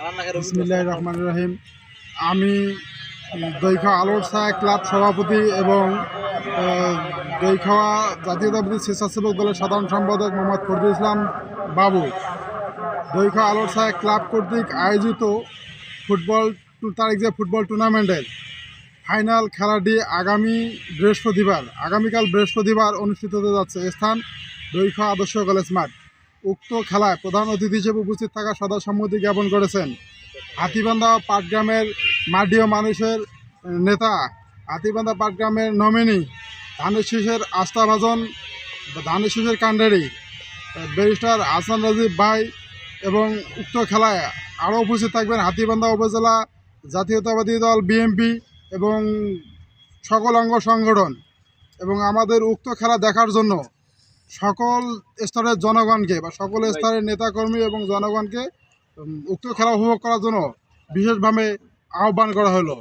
বিসমিল্লাহ রহমান রহিম। আমি দইখাওয়া আলোর ছায়া ক্লাব সভাপতি এবং দইখাওয়া জাতীয়তাবাদী স্বেচ্ছাসেবক দলের সাধারণ সম্পাদক মোহাম্মদ ফরদুল ইসলাম বাবু। দইখাওয়া আলোর ছায়া ক্লাব কর্তৃক আয়োজিত ফুটবল তারিখ যে ফুটবল টুর্নামেন্টের ফাইনাল খেলাটি আগামী বৃহস্পতিবার আগামীকাল বৃহস্পতিবার অনুষ্ঠিত হতে যাচ্ছে। স্থান দৈখ আদর্শ কলেজ মাঠ। উক্ত খেলায় প্রধান অতিথি হিসেবে উপস্থিত থাকা সদা সম্মতি জ্ঞাপন করেছেন। হাতিবান্ধা পাটগ্রামের মাডীয় মানুষের নেতা, হাতিবান্ধা পাটগ্রামের নমিনি, ধানের শীষের আস্থাভাজন, ধানের শীষের কাণ্ডারি, ব্যারিস্টার হাসান রাজীব ভাই এবং উক্ত খেলায় আরও উপস্থিত থাকবেন হাতিবান্ধা উপজেলা জাতীয়তাবাদী দল বিএমপি এবং সকল অঙ্গ সংগঠন। এবং আমাদের উক্ত খেলা দেখার জন্য সকল স্তরের জনগণকে বা সকল স্তরের নেতাকর্মী এবং জনগণকে উক্ত খেলা উপভোগ করার জন্য বিশেষভাবে আহ্বান করা হলো।